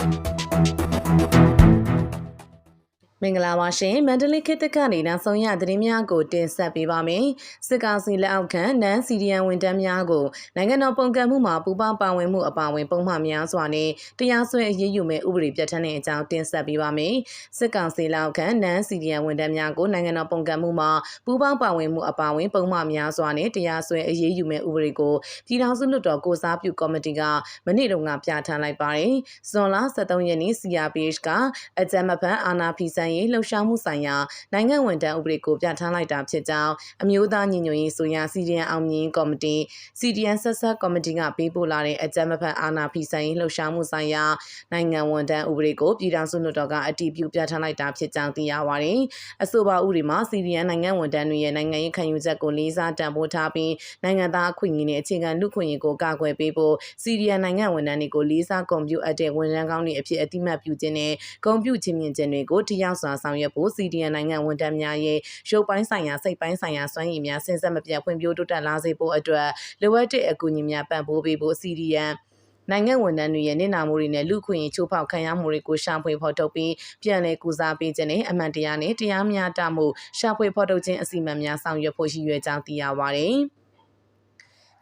Thank you. မင်္ဂလာပါရှင်မန္တလေးခေတ်သစ်ကနေနောက်ဆုံးရသတင်းများကိုတင်ဆက်ပေးပါမယ်စစ်ကောင်စီလက်အောက်ခံနန်စီရီယန်ဝန်ထမ်းများကိုနိုင်ငံတော်ပုံကန့်မှုမှာပူးပေါင်းပါဝင်မှုအပါအဝင်ပုံမှန်များစွာနဲ့တရားစွဲအရေးယူမဲ့ဥပဒေပြဋ္ဌာန်းတဲ့အကြောင်းတင်ဆက်ပေးပါမယ်စစ်ကောင်စီလက်အောက်ခံနန်စီရီယန်ဝန်ထမ်းများကိုနိုင်ငံတော်ပုံကန့်မှုမှာပူးပေါင်းပါဝင်မှုအပါအဝင်ပုံမှန်များစွာနဲ့တရားစွဲအရေးယူမဲ့ဥပဒေကိုပြည်ထောင်စုလွှတ်တော်ကိုစားပြုကော်မတီကမနေ့တုန်းကပြဋ္ဌာန်းလိုက်ပါတယ်ဇွန်လ23ရက်နေ့ CRPH ကအကြမ်းမဖန်အာနာဖီဆန်ရေးလှုပ်ရှားမှုဆိုင်ရာနိုင်ငံဝန်ထမ်းဥပဒေကိုပြဋ္ဌာန်းလိုက်တာဖြစ်ကြောင်းအမျိုးသားညီညွတ်ရေးဆိုရစီဒီအန်အောင်မြင်ကော်မတီ CDN ဆက်ဆက်ကော်မတီကပေးပို့လာတဲ့အကြမ်းမဖက်အာဏာဖီဆိုင်ရေးလှုပ်ရှားမှုဆိုင်ရာနိုင်ငံဝန်ထမ်းဥပဒေကိုပြည်ထောင်စုလွှတ်တော်ကအတည်ပြုပြဋ္ဌာန်းလိုက်တာဖြစ်ကြောင်းသိရပါတယ်။အဆိုပါဥပဒေမှာ CDN နိုင်ငံဝန်ထမ်းတွေရဲ့နိုင်ငံရေးခံယူချက်ကိုလေးစားတန်ဖိုးထားပြီးနိုင်ငံသားအခွင့်အရေးနဲ့အခြေခံလူ့ခွင့်ရေးကိုကာကွယ်ပေးဖို့ CDN နိုင်ငံဝန်ထမ်းတွေကိုလေးစားကွန်ပျူအပ်တဲ့ဝန်ထမ်းကောင်းတွေအဖြစ်အတိမတ်ပြုခြင်းနဲ့ကွန်ပျူချင်းမြင့်ခြင်းတွေကိုတရားစွာဆောင်ရွက်ဖို့ CDN နိုင်ငံဝန်ထမ်းများရဲ့ရုပ်ပိုင်းဆိုင်ရာစိတ်ပိုင်းဆိုင်ရာစွမ်းရည်များစဉ်ဆက်မပြတ်ဖွံ့ဖြိုးတိုးတက်လာစေဖို့အတွက်လိုအပ်တဲ့အကူအညီများပံ့ပိုးပေးဖို့ CDN နိုင်ငံဝန်ထမ်းတွေရဲ့နေနာမှုတွေနဲ့လူခွင့်ရေးချိုးဖောက်ခံရမှုတွေကိုရှာဖွေဖော်ထုတ်ပြီးပြန်လည်ကူစားပေးခြင်းနဲ့အမှန်တရားနဲ့တရားမျှတမှုရှာဖွေဖော်ထုတ်ခြင်းအစီအမံများဆောင်ရွက်ဖို့ရည်ရွယ်ကြောင်းသိရပါတယ်။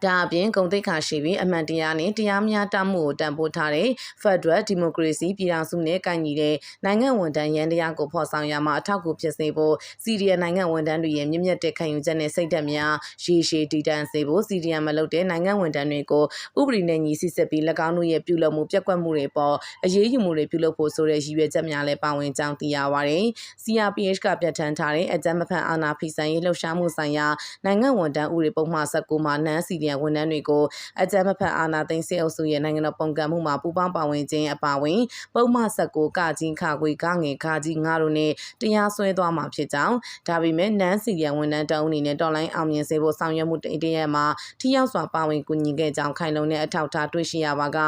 ဒါအပြင်ဂုံတိတ်ခါရှိပြီးအမှန်တရားနဲ့တရားမျှတမှုကိုတန်ဖိုးထားတဲ့ Federal Democracy ပြည်ထောင်စုနဲ့ကိုင်ညီတဲ့နိုင်ငံဝန်ထမ်းရန်တရားကိုဖော်ဆောင်ရမှာအထောက်အကူဖြစ်စေဖို့စီရီယနိုင်ငံဝန်ထမ်းတွေရဲ့မြင့်မြတ်တဲ့ခံယူချက်နဲ့စိတ်ဓာတ်များရေရှည်တည်တံ့စေဖို့စီရီယမလုပ်တဲ့နိုင်ငံဝန်ထမ်းတွေကိုဥပဒေနဲ့ညီစစ်စစ်ပြီး၎င်းတို့ရဲ့ပြုလုပ်မှုပြက်ကွက်မှုတွေပေါ်အရေးယူမှုတွေပြုလုပ်ဖို့ဆိုတဲ့ရည်ရွယ်ချက်များလည်းပါဝင်ကြောင်းသိရပါတယ်။ CRPH ကပြဋ္ဌာန်းထားတဲ့အကြမ်းမဖက်အာဏာဖီဆိုင်ရေးလှုပ်ရှားမှုဆိုင်ရာနိုင်ငံဝန်ထမ်းဥပဒေပုံမှန်19မှာနန်းစီရီယဝန်ထမ်းတွေကိုအကြမ်းမဖက်အာဏာသိမ်းစစ်အုပ်စုရဲ့နိုင်ငံတော်ပုံကံမှုမှာပူးပေါင်းပါဝင်ခြင်းအပါအဝင်ပုံမှန်19ကကြီးခခွေကငယ်ခကြီးငါတို့နဲ့တရားစွဲသွားမှာဖြစ်ကြောင်းဒါပေမဲ့နန်းစီရီယဝန်ထမ်းတောင်းအနေနဲ့တော်လိုင်းအောင်မြင်စေဖို့ဆောင်ရွက်မှုတရရက်မှာထိရောက်စွာပါဝင်ကူညီခဲ့ကြောင်းခိုင်လုံတဲ့အထောက်အထားတွေ့ရှိရပါက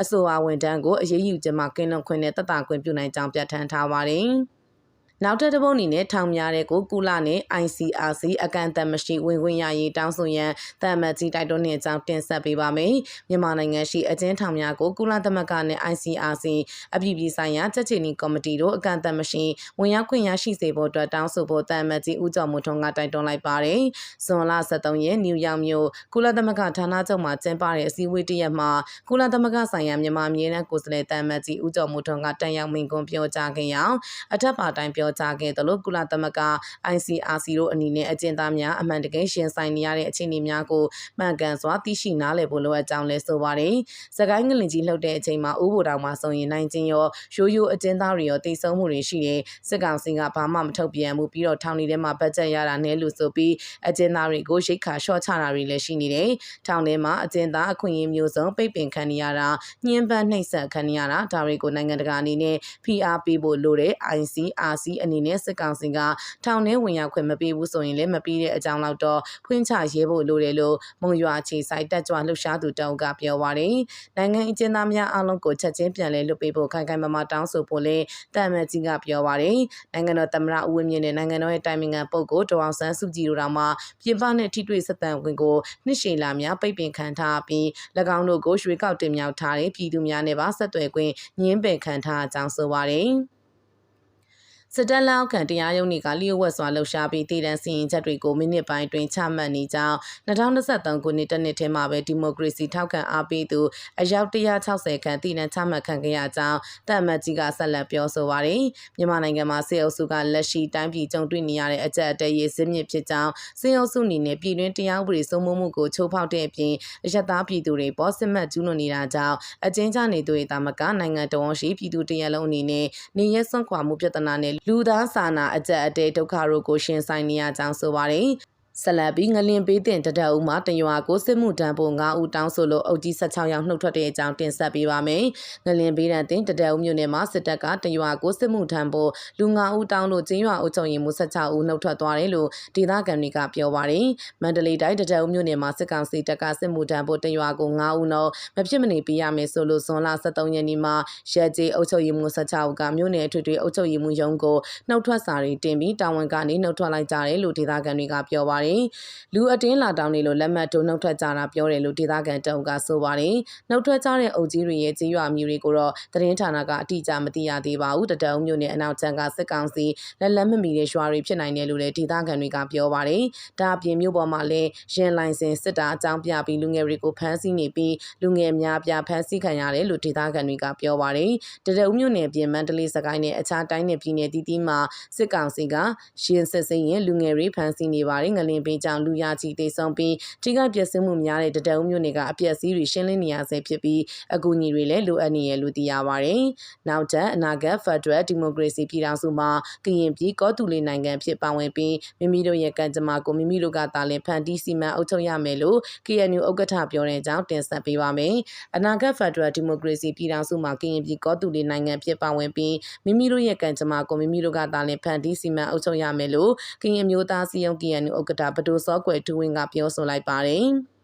အဆိုအဝန်ထမ်းကိုအရေးယူခြင်းမှာကင်းလွန်ခွင့်နဲ့တတ်တာခွင့်ပြုနိုင်ကြောင်းပြဋ္ဌာန်းထားပါတယ်။ နောက်ထပ်တစ်ပုတ်အနေနဲ့ထောင်များတဲ့ကိုကုလနဲ့ ICRC အကန့်အသတ်မရှိဝင်ဝင်ရရေးတောင်းဆိုရန်တမတ်ကြီးတိုက်တွန်းနေကြောင်းတင်ဆက်ပေးပါမယ်။မြန်မာနိုင်ငံရှိအကျဉ်းထောင်များကိုကုလသမဂ္ဂနဲ့ ICRC အပြည်ပြည်ဆိုင်ရာချက်ချီနီကော်မတီတို့အကန့်အသတ်မရှိဝင်ရောက်ခွင့်ရရှိစေဖို့အတွက်တောင်းဆိုဖို့တမတ်ကြီးဦးကျော်မွန်ထွန်းကတိုက်တွန်းလိုက်ပါတယ်။ဇွန်လ23ရက်နယူးယောက်မြို့ကုလသမဂ္ဂဌာနချုပ်မှာကျင်းပတဲ့အစည်းအဝေးတစ်ရက်မှာကုလသမဂ္ဂဆိုင်ရာမြန်မာအမြဲတမ်းကိုယ်စားလှယ်တမတ်ကြီးဦးကျော်မွန်ထွန်းကတန်ရောက်မိန့်ခွန်းပြောကြားခဲ့ရာအထက်ပါတိုင်းပြောကြားခဲ့သလိုကုလသမဂ္ဂ ICRC တို့အနေနဲ့အကျဉ်းသားများအမှန်တကယ်ရှင်ဆိုင်နေရတဲ့အခြေအနေများကိုမှန်ကန်စွာသိရှိနားလည်ဖို့လိုအပ်ကြောင်းလည်းဆိုပါတယ်။စကိုင်းငလင်ကြီးလှုပ်တဲ့အချိန်မှာဥပိုတောင်မှာဆိုရင်နိုင်ချင်းရောရိုးရိုးအကျဉ်းသားတွေရောတိတ်ဆုံးမှုတွေရှိတယ်။စစ်ကောင်စီကဘာမှမထုတ်ပြန်ဘူးပြီးတော့ထောင်နေထဲမှာဘတ်ဂျက်ရတာနဲ့လို့ဆိုပြီးအကျဉ်းသားတွေကိုရိတ်ခါရှော့ချတာတွေလည်းရှိနေတယ်။ထောင်ထဲမှာအကျဉ်းသားအခွင့်အရေးမျိုးစုံပိတ်ပင်ခံနေရတာညှင်းပန်းနှိပ်စက်ခံနေရတာဒါတွေကိုနိုင်ငံတကာအနေနဲ့ဖိအားပေးဖို့လိုတဲ့ ICRC အနေနဲ့စစ်ကောင်စီကထောင်ထဲဝင်ရောက်ခွင့်မပေးဘူးဆိုရင်လည်းမပေးတဲ့အကြောင်းလောက်တော့ဖွင့်ချရဲဖို့လိုတယ်လို့မုံရွာခြေဆိုင်တက်ကြွလှုပ်ရှားသူတောင်ကပြောပါတယ်။နိုင်ငံအကျဉ်းသားများအားလုံးကိုချက်ချင်းပြန်လည်လွတ်ပေးဖို့ခိုင်ခိုင်မာမာတောင်းဆိုဖို့လည်းတာမန်ကြီးကပြောပါတယ်။နိုင်ငံတော်သမ္မတဦးဝင်းမြင့်နဲ့နိုင်ငံတော်ရဲ့တိုင်ပင်ခံပုဂ္ဂိုလ်ဒေါအောင်ဆန်းစုကြည်တို့တော်မှာပြင်ပနဲ့ထိတွေ့ဆက်ဆံခွင့်ကိုနှစ်ရှည်လာများပိတ်ပင်ခံထားပြီး၎င်းတို့ကိုရွှေကောက်တင်မြောက်ထားတဲ့ပြည်သူများနဲ့ပါဆက်သွယ်ခွင့်ညှင်းပယ်ခံထားကြောင်းဆိုပါတယ်။ စစ်တပ်လက်အောက်ခံတရားရုံးတွေကလျှို့ဝှက်စွာလှုပ်ရှားပြီးတည်တံစီရင်ချက်တွေကိုမိနစ်ပိုင်းတွင်ချမှတ်နေကြောင်း2023ခုနှစ်တနှစ်ထဲမှာပဲဒီမိုကရေစီထောက်ခံအားပေးသူအယောက်160ခန့်တည်တံချမှတ်ခံခဲ့ရကြောင်းတပ်မတ်ကြီးကဆက်လက်ပြောဆိုပါတယ်။မြန်မာနိုင်ငံမှာစစ်အုပ်စုကလက်ရှိတိုင်းပြည်ကြုံတွေ့နေရတဲ့အကြက်အတဲရေးစစ်မြစ်ဖြစ်ကြောင်းစစ်အုပ်စုအနေနဲ့ပြည်တွင်းတရားဥပဒေစိုးမိုးမှုကိုချိုးဖောက်တဲ့အပြင်အယက်သားပြည်သူတွေပေါ်စစ်မှတ်ကျူးလွန်နေတာကြောင့်အကျဉ်းချနေသူတွေတာမကနိုင်ငံတော်ရှိပြည်သူတရလုံးအနေနဲ့နေရဲစွန့်ခွာမှုပြဿနာနဲ့လူသားစာနာအကြက်အတဲဒုက္ခတို့ကိုရှင်ဆိုင်နေရကြောင်းဆိုပါတယ် ဆက်လက်ပြီးငလင်ပေးတင်တဒအုပ်မှတရွာကိုစစ်မှုတန်းဖို့9ဦးတောင်းဆိုလို့အုပ်ကြီး16ယောက်နှုတ်ထွက်တဲ့အကြောင်းတင်ဆက်ပေးပါမယ်။ငလင်ပေးတန်တင်တဒအုပ်မြို့နယ်မှာစစ်တပ်ကတရွာကိုစစ်မှုထမ်းဖို့လူ9ဦးတောင်းလို့ကျင်းရွာအုပ်ချုပ်ရေးမှူး16ဦးနှုတ်ထွက်သွားတယ်လို့ဒေသခံတွေကပြောပါတယ်။မန္တလေးတိုင်းတဒအုပ်မြို့နယ်မှာစစ်ကောင်စီတပ်ကစစ်မှုထမ်းဖို့တရွာကို9ဦးနှုတ်မဖြစ်မနေပေးရမယ်ဆိုလို့ဇွန်လ23ရက်နေ့မှာရဲကြီးအုပ်ချုပ်ရေးမှူး16ဦးကမြို့နယ်အထွေထွေအုပ်ချုပ်ရေးမှူးရုံးကိုနှုတ်ထွက်စာတွေတင်ပြီးတာဝန်ကနေနှုတ်ထွက်လိုက်ကြတယ်လို့ဒေသခံတွေကပြောပါတယ်ပါတယ်။လူအတင်းလာတောင်းနေလို့လက်မှတ်ထိုးနှုတ်ထွက်ကြတာပြောတယ်လို့ဒေသခံတအုပ်ကဆိုပါတယ်။နှုတ်ထွက်ကြတဲ့အုပ်ကြီးတွေရဲ့ကြေးရွာမျိုးတွေကိုတော့သတင်းဌာနကအတိအကျမသိရသေးပါဘူး။တတအုပ်မျိုးနဲ့အနောက်ချမ်းကစစ်ကောင်စီလက်လက်မမီတဲ့ရွာတွေဖြစ်နိုင်တယ်လို့လည်းဒေသခံတွေကပြောပါတယ်။ဒါအပြင်မြို့ပေါ်မှာလည်းရင်လိုင်စင်စစ်တာအကြောင်းပြပြီးလူငယ်တွေကိုဖမ်းဆီးနေပြီးလူငယ်များပြဖမ်းဆီးခံရတယ်လို့ဒေသခံတွေကပြောပါတယ်။တတအုပ်မျိုးနယ်ပြင်မန္တလေးစကိုင်းနဲ့အခြားတိုင်းနယ်ပြည်နယ်တည်တည်မှာစစ်ကောင်စီကရှင်စစ်စင်ရင်လူငယ်တွေဖမ်းဆီးနေပါတယ်။ငလင်ပင်ကြောင့်လူရချီတေဆုံးပြီးထိခိုက်ပျက်စီးမှုများတဲ့တတအုပ်မျိုးနယ်ကအပျက်စီးတွေရှင်းလင်းနေရဆဲဖြစ်ပြီးအကူအညီတွေလည်းလိုအပ်နေရလို့သိရပါတယ်။နောက်ထပ်အနာဂတ်ဖက်ဒရယ်ဒီမိုကရေစီပြည်ထောင်စုမှာကရင်ပြည်ကောတူလီနိုင်ငံဖြစ်ပါဝင်ပြီးမိမိတို့ရဲ့ကံကြမ္မာကိုမိမိတို့ကသာလင်ဖန်တီးစီမံအုပ်ချုပ်ရမယ်လို့ KNU ဥက္ကဋ္ဌပြောတဲ့အကြောင်းတင်ဆက်ပေးပါမယ်။အနာဂတ်ဖက်ဒရယ်ဒီမိုကရေစီပြည်ထောင်စုမှာကရင်ပြည်ကောတူလီနိုင်ငံဖြစ်ပါဝင်ပြီးမိမိတို့ရဲ့ကံကြမ္မာကိုမိမိတို့ကသာလင်ဖန်တီးစီမံအုပ်ချုပ်ရမယ်လို့ကရင်မျိုးသားစီယုံ KNU ဥက္ကဋ္ဌဘဒိုစောကွယ်ထူဝင်းကပြောဆိုလိုက်ပါတယ်။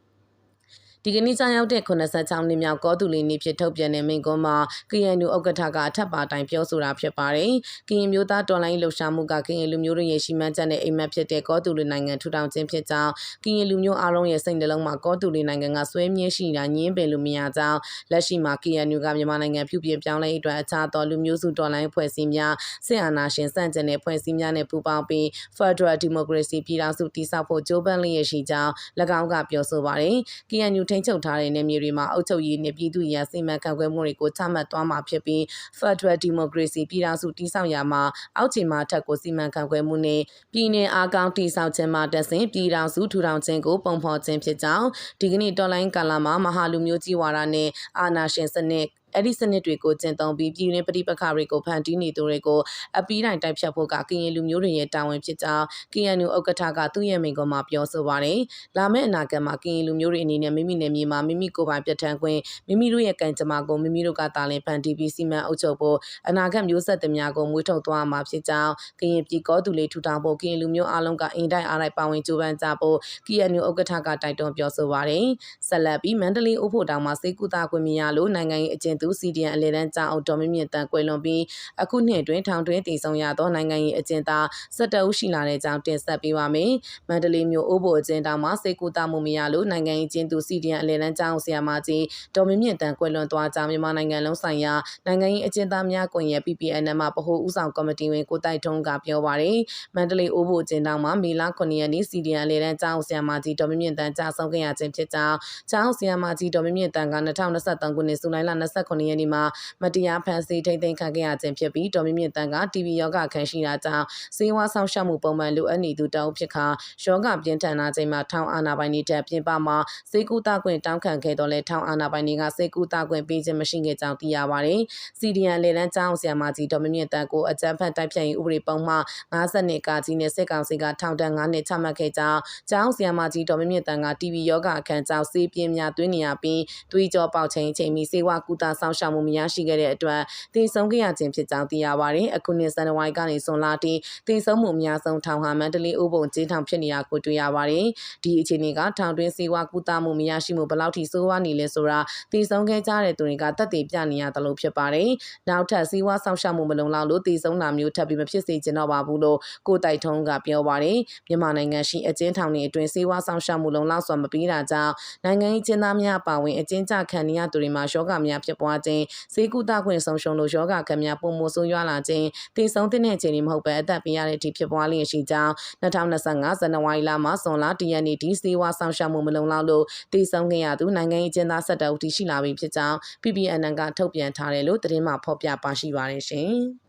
ဒီကနေ့ကြောင်ရောက်တဲ့86နှစ်မြောက်ကောတူလီနေ့ဖြစ်ထုတ်ပြန်တဲ့မိန့်ခွန်းမှာ KNU ဥက္ကဋ္ဌကအထက်ပါတိုင်ပြောဆိုတာဖြစ်ပါတယ်။ကရင်မျိုးသားတော်လိုင်းလှုပ်ရှားမှုကကရင်လူမျိုးတို့ရဲ့ရှိမှန်းချက်နဲ့အိမ်မက်ဖြစ်တဲ့ကောတူလီနိုင်ငံထူထောင်ခြင်းဖြစ်ကြောင်းကရင်လူမျိုးအလုံးရဲ့စိတ်နှလုံးမှာကောတူလီနိုင်ငံကဆွဲမြဲရှိတာညင်းပယ်လို့မရကြောင်းလက်ရှိမှာ KNU ကမြန်မာနိုင်ငံပြုပြင်ပြောင်းလဲရေးအတွက်အခြားသောလူမျိုးစုတော်လိုင်းဖွဲ့စည်းများစစ်အာဏာရှင်စန့်ကျင်တဲ့ဖွဲ့စည်းများနဲ့ပူးပေါင်းပြီး Federal Democracy ပြည်ထောင်စုတည်ဆောက်ဖို့ကြိုးပမ်းလျက်ရှိကြောင်း၎င်းကပြောဆိုပါတယ်။ KNU ထိန်းချုပ်ထားတဲ့နယ်မြေတွေမှာအုပ်ချုပ်ရေးနဲ့ပြည်သူ့ရန်စီမံခန့်ခွဲမှုတွေကိုချမှတ်သွားမှာဖြစ်ပြီး Federal Democracy ပြည်ထောင်စုတည်ဆောက်ရာမှာအောက်ခြေမှာထက်ကိုစီမံခန့်ခွဲမှုနဲ့ပြည်내အားကောင်းတည်ဆောက်ခြင်းမှာတဆင့်ပြည်ထောင်စုထူထောင်ခြင်းကိုပုံဖော်ခြင်းဖြစ်ကြောင်းဒီကနေ့တော်လိုင်းကာလာမှာမဟာလူမျိုးကြီးဝါဒနဲ့အာဏာရှင်စနစ် အဲ့ဒီစနစ်တွေကိုကျင့်သုံးပြီးပြည်တွင်းပဋိပက္ခတွေကိုဖန်တီးနေသူတွေကိုအပီးတိုင်းတိုက်ဖြတ်ဖို့ကကရင်လူမျိုးတွေရဲ့တာဝန်ဖြစ်ကြောင်း KNU ဥက္ကဋ္ဌကသူ့ရဲ့မိန့်ခွန်းမှာပြောဆိုပါတယ်။လာမယ့်အနာဂတ်မှာကရင်လူမျိုးတွေအနေနဲ့မိမိနယ်မြေမှာမိမိကိုယ်ပိုင်ပြဋ္ဌာန်းခွင့်မိမိတို့ရဲ့ကံကြမ္မာကိုမိမိတို့ကတာလင်ဖန်တီးပြီးစီမံအုပ်ချုပ်ဖို့အနာဂတ်မျိုးဆက်သများကိုမွေးထုတ်သွားမှာဖြစ်ကြောင်းကရင်ပြည်ကောသူလေးထူထောင်ဖို့ကရင်လူမျိုးအလုံးကအင်တိုင်းအားတိုင်းပါဝင်ကြိုးပမ်းကြဖို့ KNU ဥက္ကဋ္ဌကတိုက်တွန်းပြောဆိုပါတယ်။ဆက်လက်ပြီးမန္တလေးဥဖို့တောင်မှာစေကူတာခွင့်မရလို့နိုင်ငံရေးအကျဉ်းသူ CDN အလဲတန်းကြောင့်အော်တော်မြင့်မြင့်တန်ကွယ်လွန်ပြီးအခုနှစ်တွင်ထောင်တွင်းတည်ဆုံရသောနိုင်ငံရေးအကျဉ်းသား17ဦးရှိလာတဲ့ကြောင်းတင်ဆက်ပေးပါမယ်။မန္တလေးမြို့အိုးဘိုအကျဉ်းတောင်မှာစေကူတာမှုမရလို့နိုင်ငံရေးကျဉ်းသူ CDN အလဲတန်းကြောင့်ဆရာမကြီးတော်မြင့်မြင့်တန်ကွယ်လွန်သွားကြောင်းမြန်မာနိုင်ငံလုံးဆိုင်ရာနိုင်ငံရေးအကျဉ်းသားများကွန်ရက် PPN မှာဗဟိုဦးဆောင်ကော်မတီဝင်ကိုတိုက်ထုံးကပြောပါရယ်မန္တလေးအိုးဘိုအကျဉ်းတောင်မှာမေလ9ရက်နေ့ CDN အလဲတန်းကြောင့်ဆရာမကြီးတော်မြင့်မြင့်တန်ကြာဆုံးခဲ့ရခြင်းဖြစ်ကြောင်းကျောင်းဆရာမကြီးတော်မြင့်မြင့်တန်က2023ခုနှစ်ဇူလိုင်လ29ရက်နေ့မှာမတရားဖမ်းဆီးထိန်းသိမ်းခံခဲ့ရခြင်းဖြစ်ပြီးဒေါ်မြင့်မြင့်တန်းက TV ယောဂခံရှိတာကြောင့်စေဝါဆောင်ရှောက်မှုပုံမှန်လိုအပ်နေသူတောင်းဖြစ်ခါယောဂပြင်းထန်လာချိန်မှာထောင်အာဏာပိုင်တွေတက်ပြင်ပမှာစေကူတာခွင့်တောင်းခံခဲ့တော့လဲထောင်အာဏာပိုင်တွေကစေကူတာခွင့်ပေးခြင်းမရှိခဲ့ကြောင်းသိရပါတယ်။ CDN လေလန်းကျောင်းဆရာမကြီးဒေါ်မြင့်မြင့်တန်းကိုအကြမ်းဖက်တိုက်ဖြတ်ရေးဥပဒေပုံမှ52ကကြီးနဲ့စစ်ကောင်စီကထောင်ဒဏ်9နှစ်ချမှတ်ခဲ့ကြောင်းကျောင်းဆရာမကြီးဒေါ်မြင့်မြင့်တန်းက TV ယောဂအခန်းကျောင်းစေးပြင်းများတွင်းနေရပြီးသွေးကြောပေါက်ချိန်ချိန်မီစေဝါကူတာဆောင်ရှောက်မှုမရရှိခဲ့တဲ့အတွက်တည်ဆုံးခဲ့ရခြင်းဖြစ်ကြောင်းသိရပါတယ်။အခုနှစ်ဇန်နဝါရီကနေဇွန်လထိတည်ဆုံးမှုအများဆုံးထောင်ဟာမန္တလေးဥပုံကျင်းထောင်ဖြစ်နေတာကိုတွေ့ရပါတယ်။ဒီအခြေအနေကထောင်တွင်းစေဝါကူတာမှုမရရှိမှုဘယ်လောက်ထိဆိုးဝါးနေလဲဆိုတာတည်ဆုံးခဲ့ကြတဲ့သူတွေကတက်တည်ပြနေရတယ်လို့ဖြစ်ပါတယ်။နောက်ထပ်စေဝါဆောင်ရှောက်မှုမလုံလောက်လို့တည်ဆုံးတာမျိုးထပ်ပြီးမဖြစ်စေချင်တော့ပါဘူးလို့ကိုတိုက်ထုံးကပြောပါတယ်။မြန်မာနိုင်ငံရှိအကျဉ်းထောင်တွေအတွင်းစေဝါဆောင်ရှောက်မှုလုံလောက်စွာမပြီးတာကြောင့်နိုင်ငံရေးကျင်းသားများပါဝင်အကျဉ်းချခံနေရသူတွေမှာယောဂများဖြစ်ပွားခြင်းစေကူတာခွင့်ဆုံးရှုံးလို့ယောဂခံများပုံမှုဆိုးရွားလာခြင်းတည်ဆုံးတဲ့အခြေအနေမဟုတ်ဘဲအသက်ပေးရတဲ့အထိဖြစ်ပွားလျက်ရှိကြောင်း2025ဇန်နဝါရီလမှာဇွန်လတရနေ့ဒီစေဝါဆောင်ရှောက်မှုမလုံလောက်လို့တည်ဆုံးခဲ့ရသူနိုင်ငံရေးကျင်းသားဆက်တအုပ်ထိရှိလာပြီဖြစ်ကြောင်း PPNN ကထုတ်ပြန်ထားတယ်လို့သတင်းမှဖော်ပြပါရှိပါတယ်ရှင်။